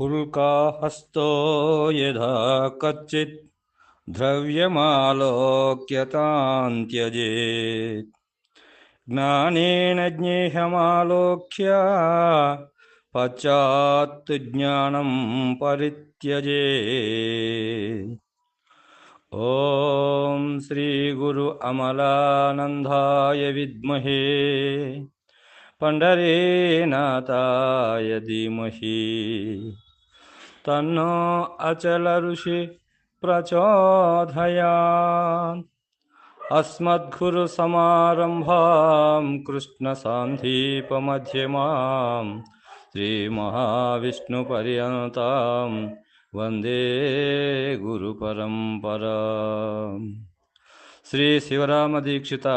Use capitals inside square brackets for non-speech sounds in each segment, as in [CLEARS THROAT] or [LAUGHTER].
हुल्काहस्तो यथा कच्चित् द्रव्यमालोक्यतां त्यजेत् ज्ञानेन ज्ञेयमालोक्य पश्चात् ज्ञानं परित्यजेत्। ॐ श्रीगुरु अमलानन्दाय विद्महे। पण्डरीनाथाय धीमहि तन्नो अचलऋषि प्रचोदयात् अस्मद्गुरुसमारम्भां कृष्णसान्धीपमध्यमां श्रीमहाविष्णुपर्यन्तां వందే గురు పరంపర శ్రీ శివరామ దీక్షిత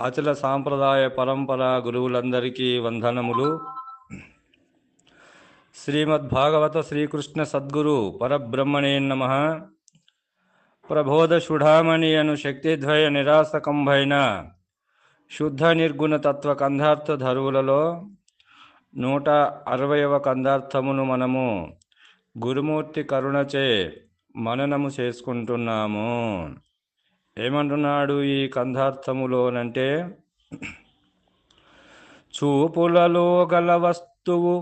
అచల సాంప్రదాయ పరంపర గురువులందరికీ వందనములు శ్రీమద్భాగవత శ్రీకృష్ణ సద్గురు పరబ్రహ్మణే నమ. ప్రబోధ శుఢామణి అను శక్తిద్వయ నిరాసకంభైన శుద్ధ నిర్గుణ తత్వ కందార్థ ధరువులలో నూట అరవయవ కందార్థమును మనము గురుమూర్తి కరుణచే మననము చేసుకుంటున్నాము. ఏమంటున్నాడు ఈ కందార్థములోనంటే [CLEARS THROAT] చూపులలో గల వస్తువు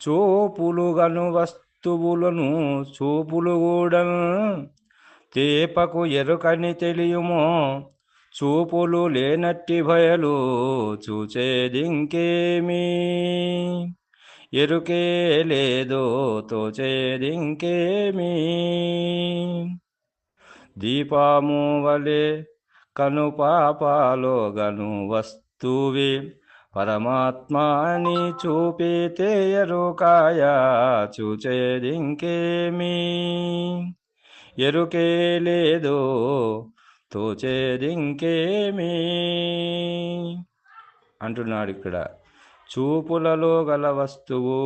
చూపులు గను వస్తువులను చూపులు కూడా తేపకు ఎరుకని తెలియమో చూపులు లేనట్టి భయలు చూచేదింకేమీ? ఎరుకే లేదో తోచేదింకేమీ? దీపాము వలె కను పాపాలో గను వస్తువే పరమాత్మాని చూపితే ఎరుకాయ చూచేదింకేమీ ఎరుకే లేదో తోచేదింకేమీ అంటున్నాడు ఇక్కడ. చూపులలో గల వస్తువు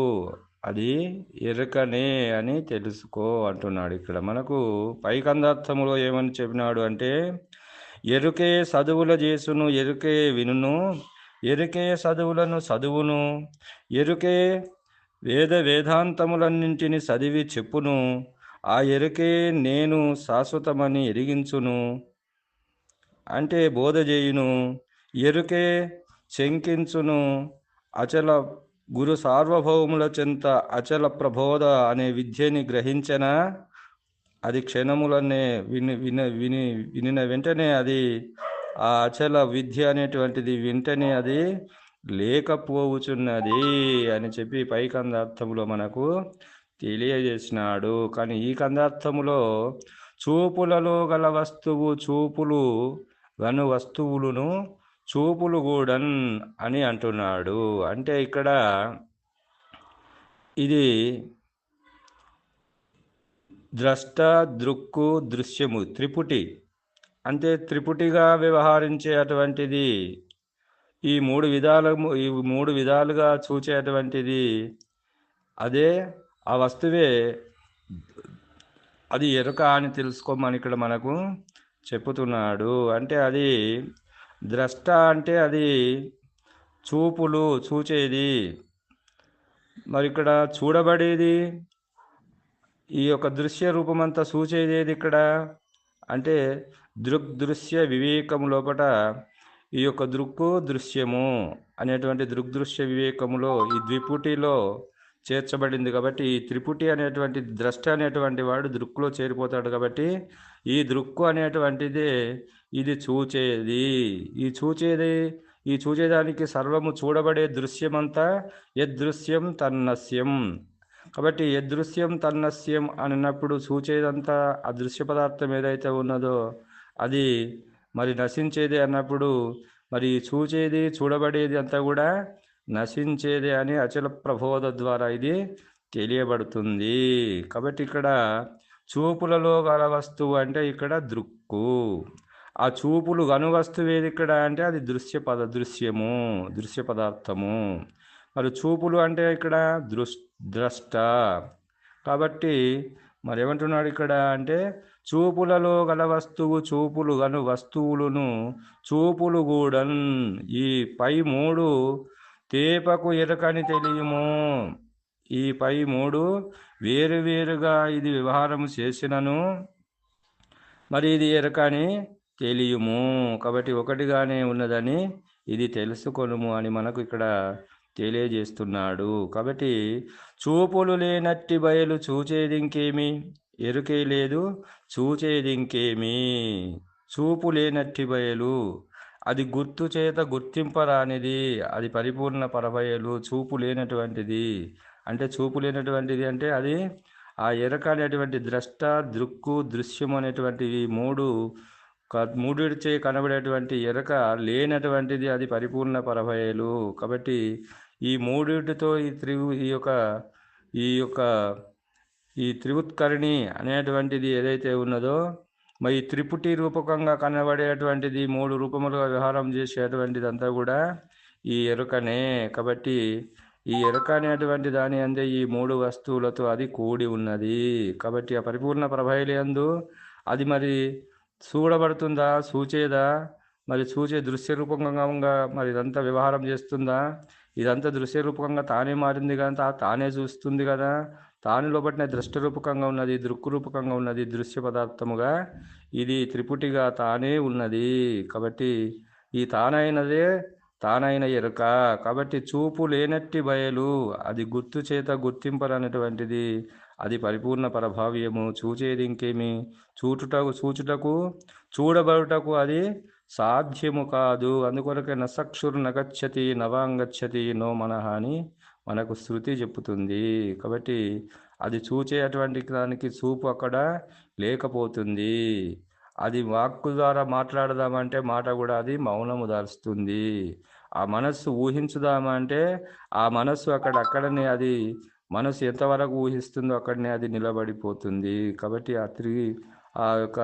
అది ఎరుకనే అని తెలుసుకో అంటున్నాడు ఇక్కడ. మనకు పైకందార్థములో ఏమని చెప్పినాడు అంటే ఎరుకే చదువుల చేసును ఎరుకే వినును ఎరుకే చదువులను చదువును ఎరుకే వేద వేదాంతములన్నింటిని చదివి చెప్పును ఆ ఎరుకే నేను శాశ్వతమని ఎరిగించును. అంటే బోధ చేయును ఎరుకే శంకించును అచల గురు సార్వభౌముల చెంత అచల ప్రబోధ అనే విద్యని గ్రహించిన అది క్షణములనే విని విన విని వినిన వెంటనే అది ఆ అచల విద్య అనేటువంటిది వెంటనే అది లేకపోవుచున్నది అని చెప్పి పై కందార్థములో మనకు తెలియజేసినాడు. కానీ ఈ కందార్థములో చూపులలో గల వస్తువు చూపులు గను వస్తువులను చూపులు గూడన్ అని అంటున్నాడు. అంటే ఇక్కడ ఇది ద్రష్ట దృక్కు దృశ్యము త్రిపుటి అంటే త్రిపుటిగా వ్యవహరించే అటువంటిది ఈ మూడు విధాలు ఈ మూడు విధాలుగా చూచేటువంటిది అదే ఆ వస్తువే అది ఎరుక అని తెలుసుకోమని ఇక్కడ మనకు చెప్పుతున్నాడు. అంటే అది ద్రష్ట అంటే అది చూపులు చూచేది. మరి ఇక్కడ చూడబడేది ఈ యొక్క దృశ్య రూపమంతా చూచేది ఏది ఇక్కడ? అంటే దృగ్దృశ్య వివేకము లోపట ఈ యొక్క దృక్కు దృశ్యము అనేటువంటి దృగ్దృశ్య వివేకములో ఈ ద్విపుటిలో చేర్చబడింది కాబట్టి ఈ త్రిపుటి అనేటువంటి ద్రష్ట అనేటువంటి వాడు దృక్కులో చేరిపోతాడు కాబట్టి ఈ దృక్కు అనేటువంటిది ఇది చూచేది. ఈ చూచేది ఈ చూచేదానికి సర్వము చూడబడే దృశ్యమంతా యదృశ్యం తన్నస్యం. కాబట్టి యదృశ్యం తన్నస్యం అన్నప్పుడు చూచేదంతా ఆ దృశ్య పదార్థం ఏదైతే ఉన్నదో అది మరి నశించేది అన్నప్పుడు మరి చూచేది చూడబడేది అంతా కూడా నశించేది అని అచల ప్రబోధ ద్వారా ఇది తెలియబడుతుంది. కాబట్టి ఇక్కడ చూపులలో గల వస్తువు అంటే ఇక్కడ దృక్కు. ఆ చూపులు గను వస్తువు ఏది ఇక్కడ అంటే అది దృశ్య పద దృశ్యము దృశ్య పదార్థము. మరి చూపులు అంటే ఇక్కడ దృష్ ద్రష్ట. కాబట్టి మరి ఏమంటున్నాడు ఇక్కడ అంటే చూపులలో గల వస్తువు చూపులు గను వస్తువులను చూపులు గూడన్ ఈ పై మూడు తేపకు ఎరకని తెలియము. ఈ పై మూడు వేరువేరుగా ఇది వ్యవహారం చేసినను మరి ఇది ఎరకని తెలియము. కాబట్టి ఒకటిగానే ఉన్నదని ఇది తెలుసుకొనుము అని మనకు ఇక్కడ తెలియజేస్తున్నాడు. కాబట్టి చూపులు లేనట్టి బయలు చూచేది ఇంకేమి ఎరుకే లేదు చూచేది ఇంకేమి చూపు లేనట్టి బయలు. అది గుర్తు చేత గుర్తింపరానిది అది పరిపూర్ణ పరబయలు చూపు లేనటువంటిది. అంటే చూపు లేనటువంటిది అంటే అది ఆ ఎరక అనేటువంటి ద్రష్ట దృక్కు దృశ్యం అనేటువంటివి మూడు మూడిడిచే కనబడేటువంటి ఎరక లేనటువంటిది అది పరిపూర్ణ పరభయలు కాబట్టి ఈ మూడింటితో ఈ త్రివు ఈ యొక్క ఈ యొక్క ఈ త్రివుత్కరిణి అనేటువంటిది ఏదైతే ఉన్నదో మరి త్రిపుటి రూపకంగా కనబడేటువంటిది మూడు రూపములుగా వ్యవహారం చేసేటువంటిది అంతా కూడా ఈ ఎరుకనే. కాబట్టి ఈ ఎరుక అనేటువంటి దాని అందే ఈ మూడు వస్తువులతో అది కూడి ఉన్నది. కాబట్టి ఆ పరిపూర్ణ ప్రభైలందు అది మరి చూడబడుతుందా సూచేదా మరి చూచే దృశ్య రూపకంగా మరి ఇదంతా వ్యవహారం చేస్తుందా ఇదంతా దృశ్య రూపకంగా తానే మారింది కదా తానే చూస్తుంది కదా. తాను లోపటిన దృష్టరూపకంగా ఉన్నది దృక్కురూపకంగా ఉన్నది దృశ్య పదార్థముగా ఇది త్రిపుటిగా తానే ఉన్నది. కాబట్టి ఈ తానైనదే తానైన ఎరుక. కాబట్టి చూపు లేనట్టి బయలు అది గుర్తు చేత గుర్తింపరనటువంటిది. అది పరిపూర్ణ పరభావ్యము. చూచేది ఇంకేమి? చూచుటకు చూచుటకు చూడబడుటకు అది సాధ్యము కాదు. అందుకొరకే నసక్షురు నగచ్చతి నవాంగచ్చతి నో మనహ అని మనకు శృతి చెప్పుతుంది కాబట్టి అది చూచేటువంటి దానికి చూపు అక్కడ లేకపోతుంది. అది వాక్కు ద్వారా మాట్లాడదామంటే మాట కూడా అది మౌనము దాల్స్తుంది. ఆ మనస్సు ఊహించుదామంటే ఆ మనస్సు అక్కడ అక్కడనే అది మనసు ఎంతవరకు ఊహిస్తుందో అక్కడనే అది నిలబడిపోతుంది. కాబట్టి ఆ తిరిగి ఆ యొక్క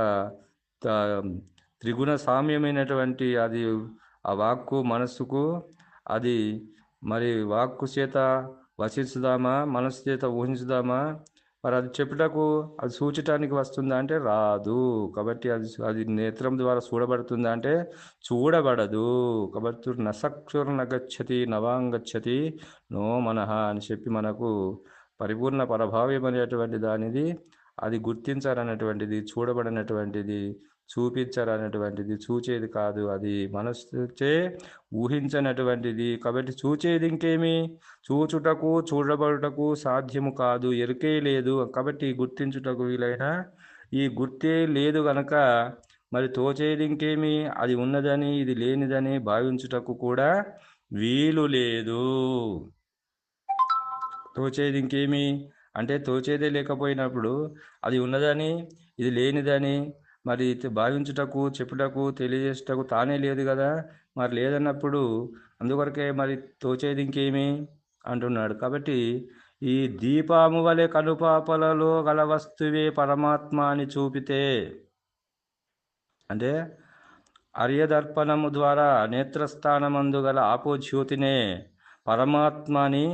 త్రిగుణ సామ్యమైనటువంటి అది ఆ వాక్కు మనస్సుకు అది మరి వాక్కు చేత వసించుదామా మనస్సు చేత ఊహించుదామా? మరి అది చెప్పుటకు అది సూచటానికి వస్తుందా అంటే రాదు. కాబట్టి అది అది నేత్రం ద్వారా చూడబడుతుందా అంటే చూడబడదు. కాబట్టి నసక్షుర నగచ్చతి నవాంగచ్చతి నో మనహ అని చెప్పి మనకు పరిపూర్ణ పరభావ్యం అనేటువంటి దానిది అది గుర్తించాలన్నటువంటిది చూడబడినటువంటిది చూపించాలన్నటువంటిది చూచేది కాదు. అది మనస్సుచే ఊహించనటువంటిది. కాబట్టి చూచేది ఇంకేమి? చూచుటకు చూడబడుటకు సాధ్యము కాదు. ఎరుకే లేదు. కాబట్టి గుర్తించుటకు వీలైన ఈ గుర్తే లేదు గనక మరి తోచేది ఇంకేమి? అది ఉన్నదని ఇది లేనిదని భావించుటకు కూడా వీలు లేదు. తోచేది ఇంకేమి? అంటే తోచేదే లేకపోయినప్పుడు అది ఉన్నదని ఇది లేనిదని మరి భావించుటకు చెప్పుటకు తెలియజేసుటకు తానే లేదు కదా మరి లేదన్నప్పుడు అందుకొరకే మరి తోచేది ఇంకేమి? అంటున్నాడు. కాబట్టి ఈ దీపాము వలె కనుపాపలలో గల వస్తువే పరమాత్మ అని చూపితే అంటే అర్యదర్పణము ద్వారా నేత్రస్థానమందు గల ఆపోజ్యోతినే పరమాత్మని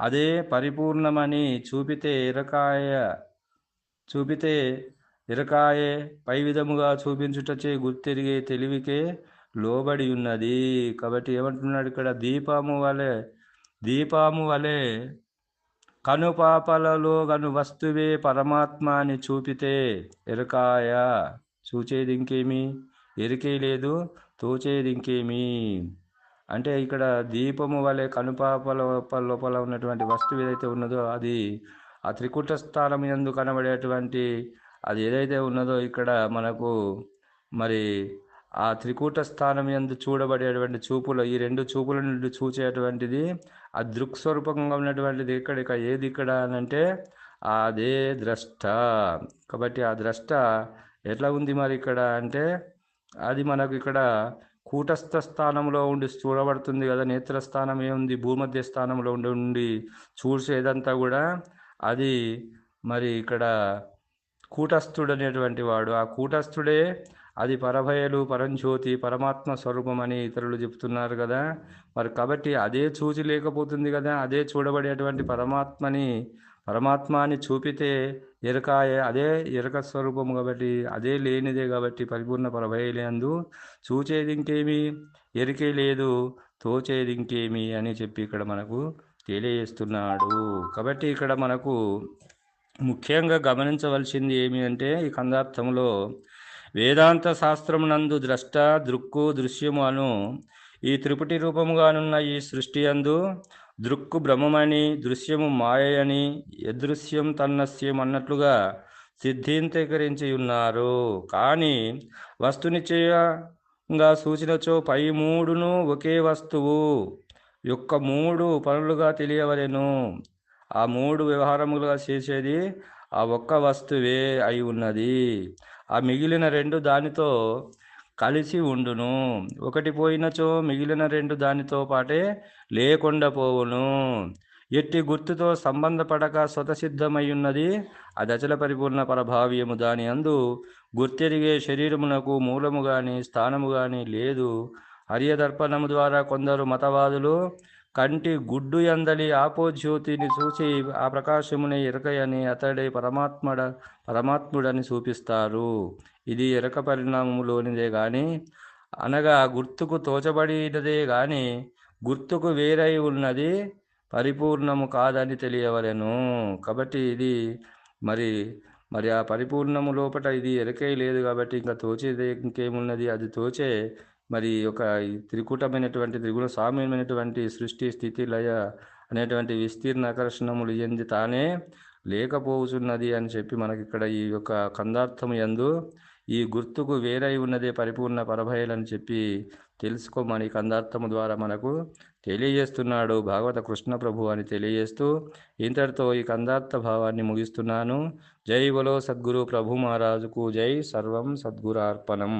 అదే పరిపూర్ణమని చూపితే ఇరకాయ చూపితే ఇరకాయే పై విధముగా చూపించుటచే గుర్తెరిగే తెలివికే లోబడి ఉన్నది కాబట్టి ఏమంటున్నాడు ఇక్కడ? దీపము వలె దీపము వలె కనుపాపలలో గను వస్తువే పరమాత్మ అని చూపితే ఎరకాయ చూచేది ఇంకేమి ఎరికే లేదు తోచేది ఇంకేమి అంటే ఇక్కడ దీపము వలె కనుపాపల లోపల ఉన్నటువంటి వస్తువు ఏదైతే ఉన్నదో అది ఆ త్రికుట స్థానం ఎందు కనబడేటువంటి అది ఏదైతే ఉన్నదో ఇక్కడ మనకు మరి ఆ త్రికూట స్థానం ఎందు చూడబడేటువంటి చూపులు ఈ రెండు చూపుల నుండి చూచేటువంటిది ఆ దృక్స్వరూపంగా ఉన్నటువంటిది ఇక్కడ ఇక ఏది ఇక్కడ అనంటే అంటే అదే ద్రష్ట. కాబట్టి ఆ ద్రష్ట ఎట్లా ఉంది మరి ఇక్కడ అంటే అది మనకు ఇక్కడ కూటస్థ స్థానంలో ఉండి చూడబడుతుంది కదా నేత్రస్థానం ఏముంది భూమధ్య స్థానంలో ఉండి ఉండి చూసేదంతా కూడా అది మరి ఇక్కడ కూటస్థుడు అనేటువంటి వాడు. ఆ కూటస్థుడే అది పరభయలు పరంజ్యోతి పరమాత్మ స్వరూపం అని ఇతరులు చెప్తున్నారు కదా. మరి కాబట్టి అదే చూచి లేకపోతుంది కదా అదే చూడబడేటువంటి పరమాత్మని పరమాత్మాని చూపితే ఎరకాయ అదే ఎరక స్వరూపం కాబట్టి అదే లేనిదే కాబట్టి పరిపూర్ణ పరభయలేందు చూచేది ఇంకేమి ఎరికే లేదు తోచేది ఇంకేమి అని చెప్పి ఇక్కడ మనకు తెలియజేస్తున్నాడు. కాబట్టి ఇక్కడ మనకు ముఖ్యంగా గమనించవలసింది ఏమి అంటే ఈ కందార్థంలో వేదాంత శాస్త్రమునందు ద్రష్ట దృక్కు దృశ్యము అను ఈ త్రిపుటి రూపముగానున్న ఈ సృష్టి అందు దృక్కు బ్రహ్మమని దృశ్యము మాయని యదృశ్యం తన్నస్యం అన్నట్లుగా సిద్ధీంతీకరించి ఉన్నారు కానీ వస్తునిశ్చయంగా సూచినచో పై మూడును ఒకే వస్తువు యొక్క మూడు పనులుగా తెలియవలెను. ఆ మూడు వ్యవహారములుగా చేసేది ఆ ఒక్క వస్తువే అయి ఉన్నది. ఆ మిగిలిన రెండు దానితో కలిసి ఉండును. ఒకటి పోయినచో మిగిలిన రెండు దానితో పాటే లేకుండా పోవును. ఎట్టి గుర్తుతో సంబంధపడక స్వతసిద్ధమై ఉన్నది ఆ దశల పరిపూర్ణ పరభావ్యము. దాని అందు గుర్తెరిగే శరీరమునకు మూలము గాని స్థానము గాని లేదు. హరియదర్పణము ద్వారా కొందరు మతవాదులు కంటి గుడ్డు ఎందలి ఆపోజ్యోతిని చూసి ఆ ప్రకాశమునే ఎరకయని అతడే పరమాత్మడ పరమాత్ముడని చూపిస్తారు. ఇది ఎరక పరిణామములోనిదే గాని అనగా గుర్తుకు తోచబడినదే గాని గుర్తుకు వేరై ఉన్నది పరిపూర్ణము కాదని తెలియవలెను. కాబట్టి ఇది మరి మరి ఆ పరిపూర్ణము లోపల ఇది ఎరకై లేదు కాబట్టి ఇంకా తోచేది ఇంకేమున్నది? అది తోచే మరి ఒక త్రికూటమైనటువంటి త్రిగుణ సామ్యమైనటువంటి సృష్టి స్థితి లయ అనేటువంటి విస్తీర్ణ ఆకర్షణములు ఎంది తానే లేకపోతున్నది అని చెప్పి మనకి ఇక్కడ ఈ యొక్క కందార్థము ఎందు ఈ గుర్తుకు వేరై ఉన్నదే పరిపూర్ణ పరభయలని చెప్పి తెలుసుకోమని కందార్థము ద్వారా మనకు తెలియజేస్తున్నాడు భాగవత కృష్ణ ప్రభు అని తెలియజేస్తూ ఇంతటితో ఈ కందార్థ భావాన్ని ముగిస్తున్నాను. జై బలో సద్గురు ప్రభు మహారాజుకు జై. సర్వం సద్గురార్పణం.